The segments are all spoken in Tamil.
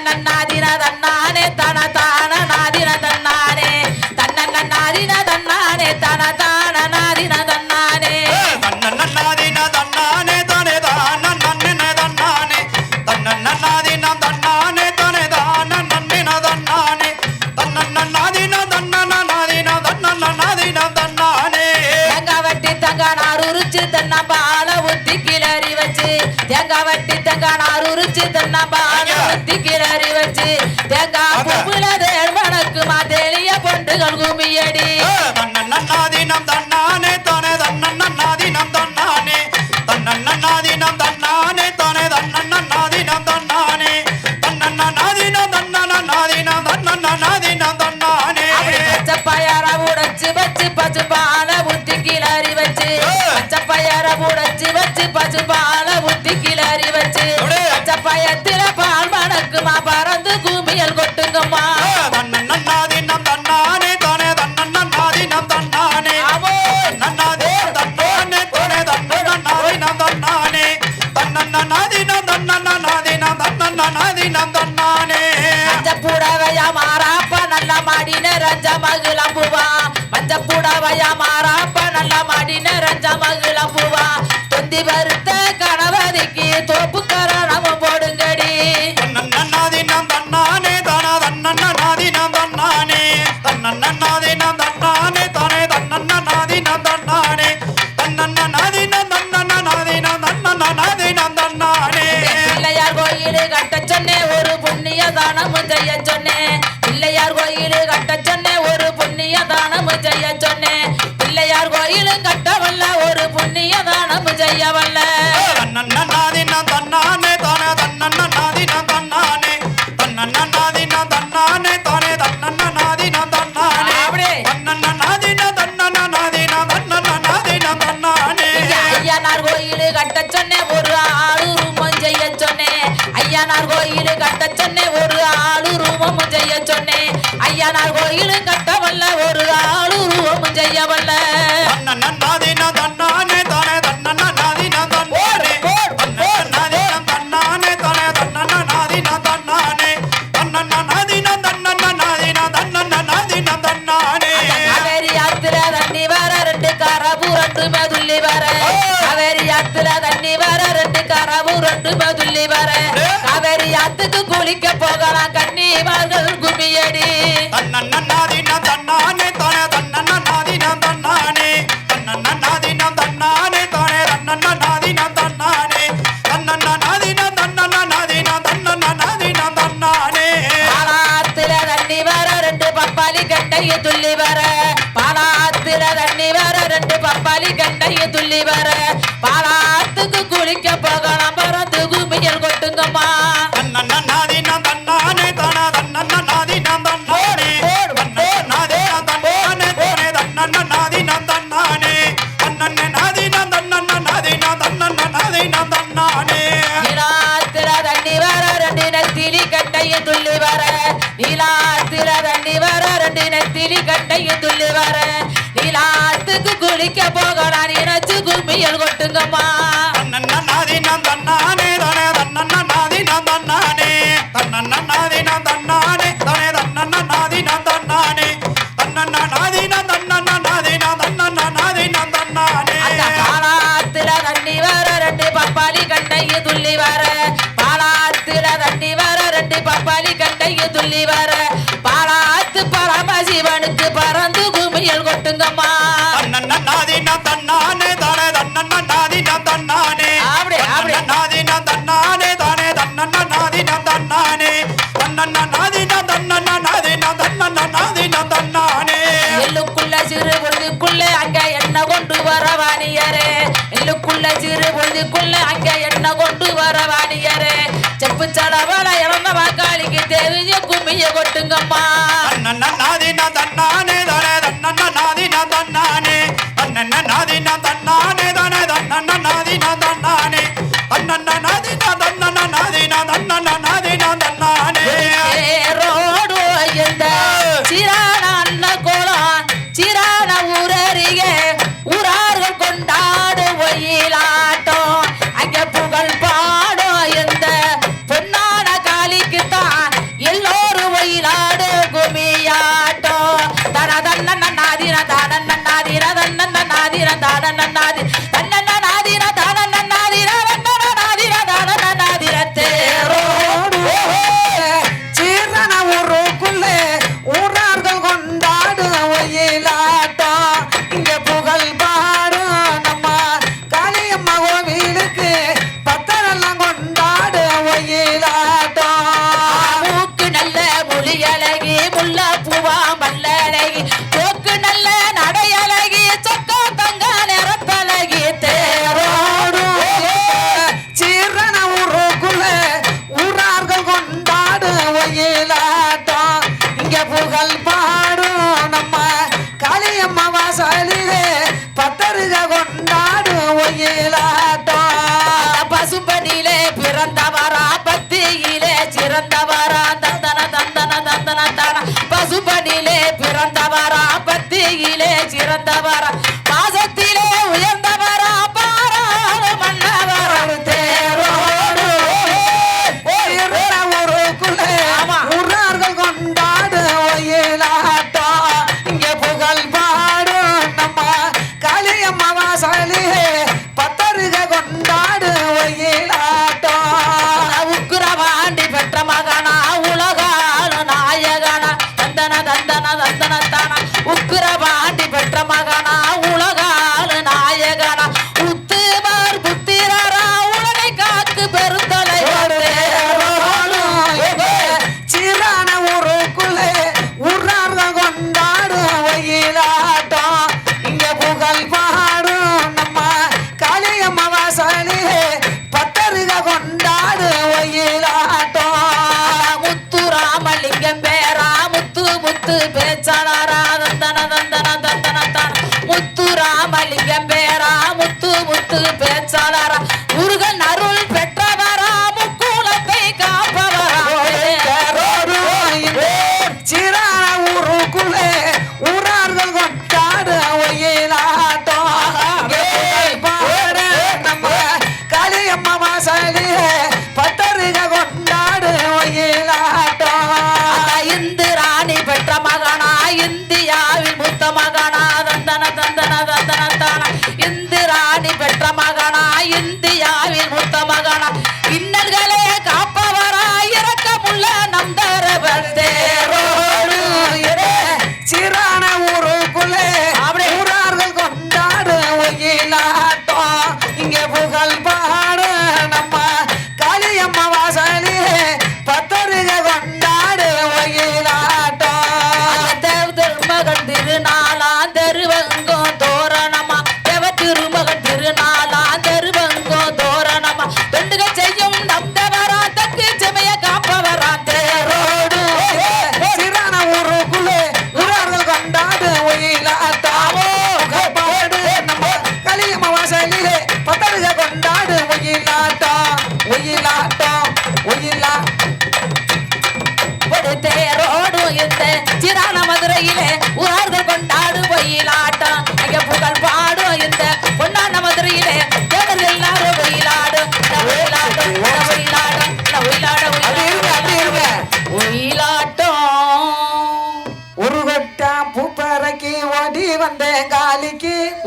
தன்னன்னாதிரதன்னானே தனதா தென்னம்பாத்திக்கிற அறிவச்சு தேங்காய் பூவில தேர்வனுக்கு மாதேலிய பொண்டுகள் குமியடி பைய மாறாப்ப நல்ல மடி நிறைஞ்ச மகிழம்புவா தொந்தி வருத்த கணவதிக்கு தோப்புக்கார நம்ம போடுங்கடி. நன்னாதி நான் தன்னானே தானா தன்னாதி நான் தன்னானே. தன்னாதி நான் தன்னானே தானே தன்னாதி நான் தன்னானே. தன்னாதி நான் தன்னாதி நான் தன்னாதி நான் தன்னானே. பிள்ளையார் கோயில் கட்ட சென்னை ஒரு புண்ணிய தானம் செய்ய கட்டைய துள்ளி வர. நீலாத்துல தண்ணி வர. ரெண்டு நெத்திலி கட்டைய துள்ளி வர. நீலாத்துக்கு குளிக்க போகலாம். நினைச்சு கும்மியல் கொட்டுங்கம்மா. தன்னண்ணா நாதி நான் தன்னானே தானே தன்னண்ணா நாதி நான் தன்னானே. தன்னண்ணா நாதி நான் தன்ன the mic. சலிலே பத்தருக கொண்டாடும் ஒயிலாட்டம். பசும்பனிலே பிறந்தவரா பத்தியிலே சிறந்தவரா தந்தன தந்தன தந்தன தன. பசும்பனிலே பிறந்தவரா பத்தியிலே சிறந்தவரா.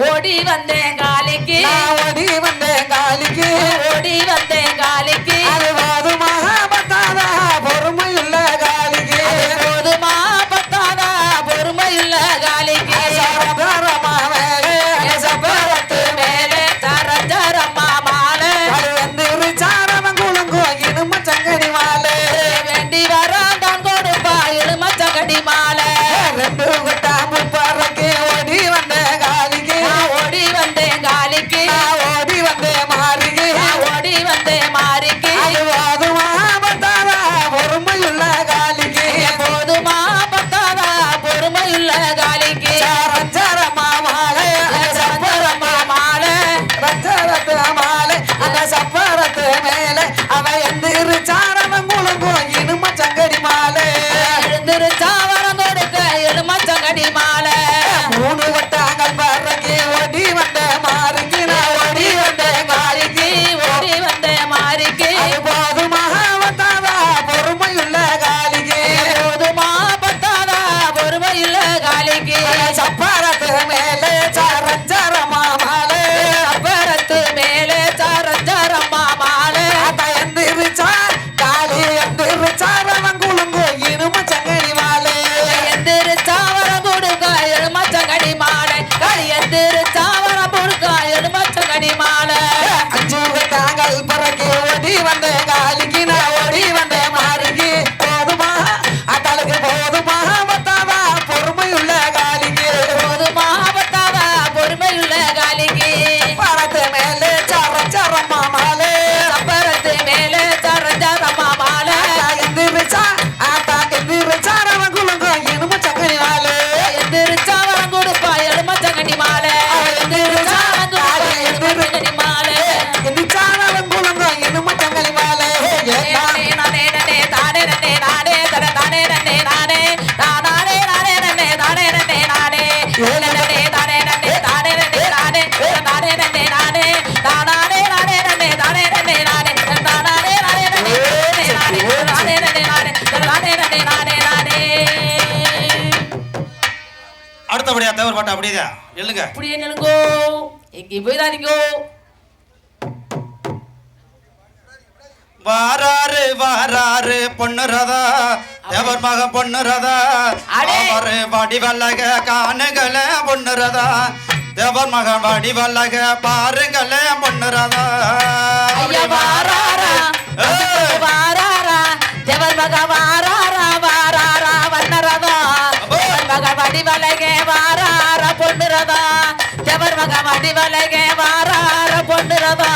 ओडी वंदे गाली की ओडी वंदे गाली की ओडी वंदे गाली की பாட்டு அப்படியே எழுங்க இப்படியே நிலுங்கோ எங்கேயும் போயிடாதீங்கோ வாராரு வாராரு பொண்ணு ரதா. தேவர் மகன் பொண்ணு ரதா. அவரு வடிவல்லக காணுகள பொண்ணு ரதா. தேவர் மகன் வடிவல்லக பாருங்கள பொண்ணு ரதா. ஐயா பொண்ணுரதா தேவர் மக வடிவலகே வாராரா பொண்ணுரதா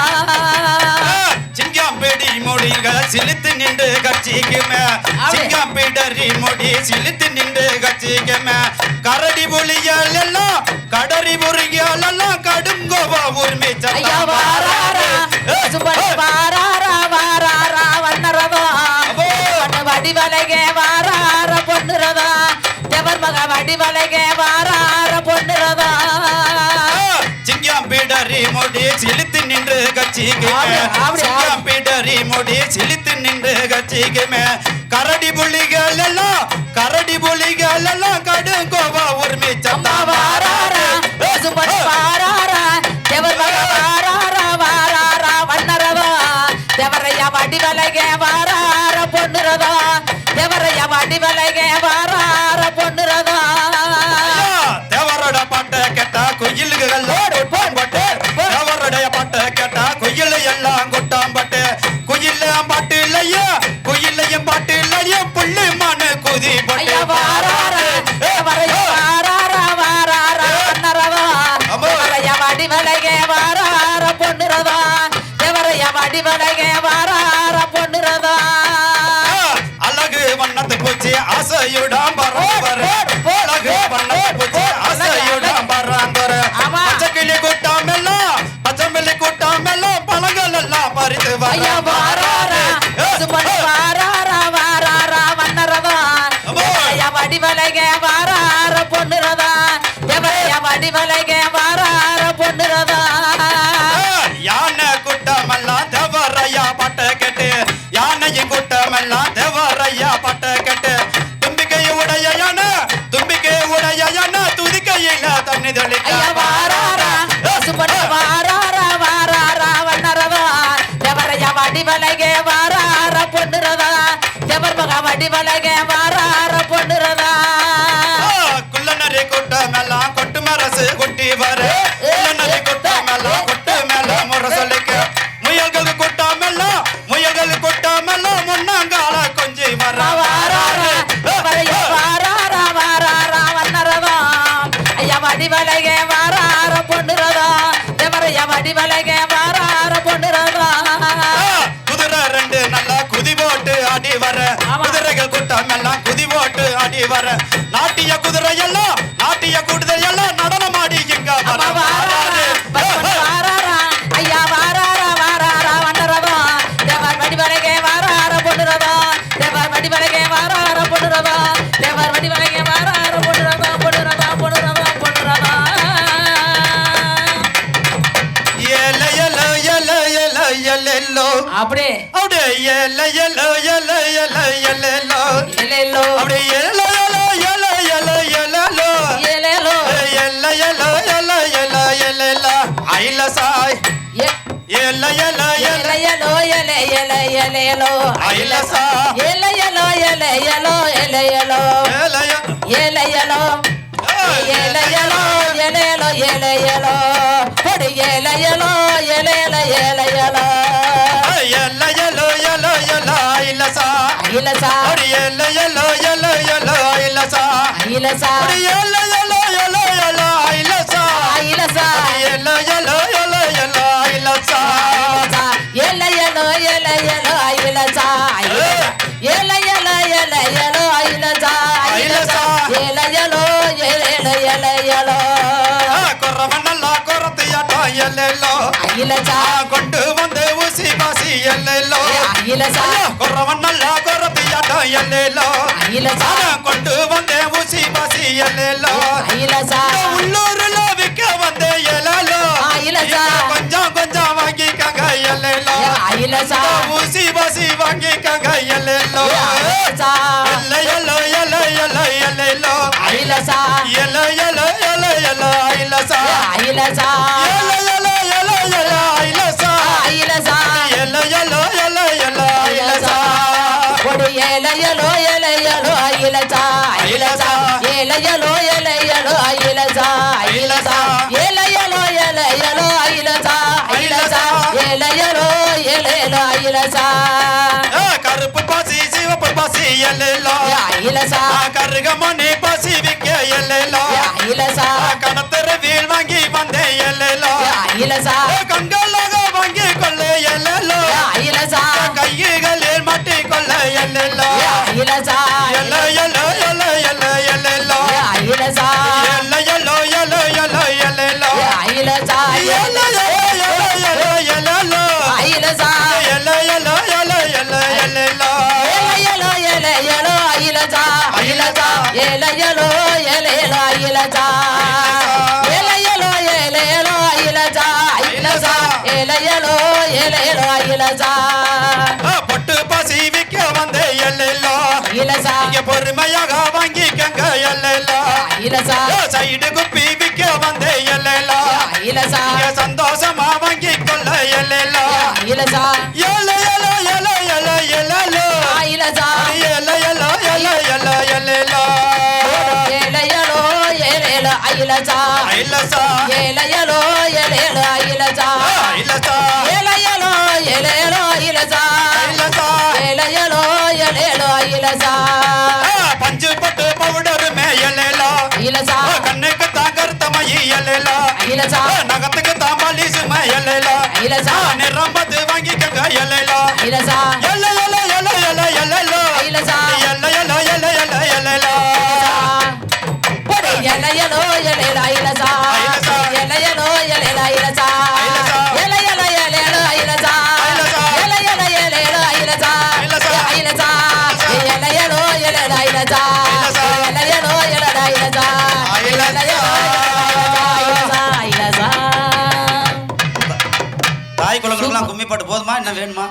சிங்கம் பிடி மொழிகள் சிலித்து நின்று கட்சிக்குமே. அப்படி. சிங்கம் பிடரி மொழி சிலித்து நின்று கட்சிக்குமே. கரடி புலிகள் எல்லாம் கடரி புரிகள் எல்லாம் கடும் கோபா உரிமை ஐயா வாராரா? வாராரா. வாராரா. பொண்ணு வடிவலகே வாராரா பொண்ணுரதா தேவர் மக வடிவலகே சிங்கம் பிடரி மொழி சிலித்து நின்று கட்சிக்குமே கரடி புலிகள் எல்லாம் கரடி புலிகள் எல்லாம் கடும் கோபா உரிமை அம்மா வாராரா சுப்பன் வாராரா தேவர் வாராரா வாராரா வண்ணரதா தேவரையா வடிவலகே வாராரா பொண்ணுரதா. தேவரையா வடிவலகே வாராரா பொண்ணுரதா. தேவரோட பாட்டை கேட்டா குயிலுகள் தேவர் வாரார? அப்படியே ஏல ஏல ஏல ஏல ஏலெல்லோ ஏலேலோ அப்படியே ஏல ஏல ஏல ஏல ஏலெல்லோ ஏலேலோ ஏல ஏல ஏல அகிலசா அடி எல்ல எல்லோ எல்லோ எல்லோ ஐலசா அகிலசா அடி எல்ல எல்லோ எல்லோ எல்லோ ஐலசா அகிலசா அடி எல்ல எல்லோ எல்லோ எல்லோ ஐலசா ஏலேலோ ஏலேலோ அகிலசா ஏலேலோ ஏலேலோ அகிலசா அகிலசா ஏலேலோ ஏலேலோ ஏலேலோ குறவன் நல்லா குறத்தையாட்டா எல்லெல்லோ அகிலசா கொண்டு வந்து ஊசி பாசி எல்லெல்லோ அகிலசா குறவன் நல்லா குறத்தையாட்டா எல்லெல்லோ அகிலசா. கொண்டு வந்து ஊசி பாசி எல்லெல்லோ அகிலசா. உள்ளூர்ல விக்க வந்த எல்லோ அகிலசா. கொஞ்சம் கொஞ்சம் வாங்கிக்கங்க எல்லெல்லோ அகிலசா. ஊசி பாசி வாங்கிக்கங்க எல்லெல்லோ அகிலசா. எல்ல எல்லோ எல்ல எல்ல எல்லெல்லோ அகிலசா. எல்ல எல்ல ஐலசா எல எல ஐலசா ஐலசா ஏலையலோ ஏலையலோ ஐலசா ஐலசா ஏலையலோ ஏலையலோ ஐலசா ஐலசா ஏலையலோ ஏலையலோ ஐலசா ஆ, கருப்பு பாசி சிவப்பு பாசி எல்லாம் ஐலசா கருகமணி பாசி விக்க எல்லாம் ஐலசா கணத்தர வீல் வாங்கி வந்தேன் எல்லாம் ஐலசா கண்களாக வாங்கி கொள்ள எல்லாம் ஐலசா ஏலையலோ ஐலசா ஏலையலோ ஏலையலோ ஐலசா ஐலசா ஏலையலோ ஏலையலோ ஐலசா பொட்டு பாசி விக்க வந்தேன் எல்லாம் ஐலசா இங்க பொறுமையாக வாங்கிக்கங்க எல்லாம் ஐலசா சைடு குப்பி விக்க வந்தேன் எல்லாம் ஐலசா இங்க சந்தோஷமா வாங்கி கொள்ள எல்லாம் எல்ல ஐலசா எல்ல எல்ல ஐலசா ஐலசா ஏலையலோ ஏலையலோ ஐலசா ஐலசா ஏலையலோ ஏலையலோ ஐலசா ஐலசா ஏலையலோ ஏலையலோ ஐலசா பஞ்சு பட்டு பவுடர் மேயலா ஐலசா கண்ணுக்கு தான் கருத்தமயி எல்லாம் ஐலசா நகத்துக்கு தான் மலிசு மேயலா ஐலசா நிறம்பத்து வாங்கிக்கங்க எல்லாம் ஐலசா எல்ல எல்ல எல்ல தாய் குலங்களுக்குலாம் கும்மி பாட்டு போதுமா? என்ன வேணுமா?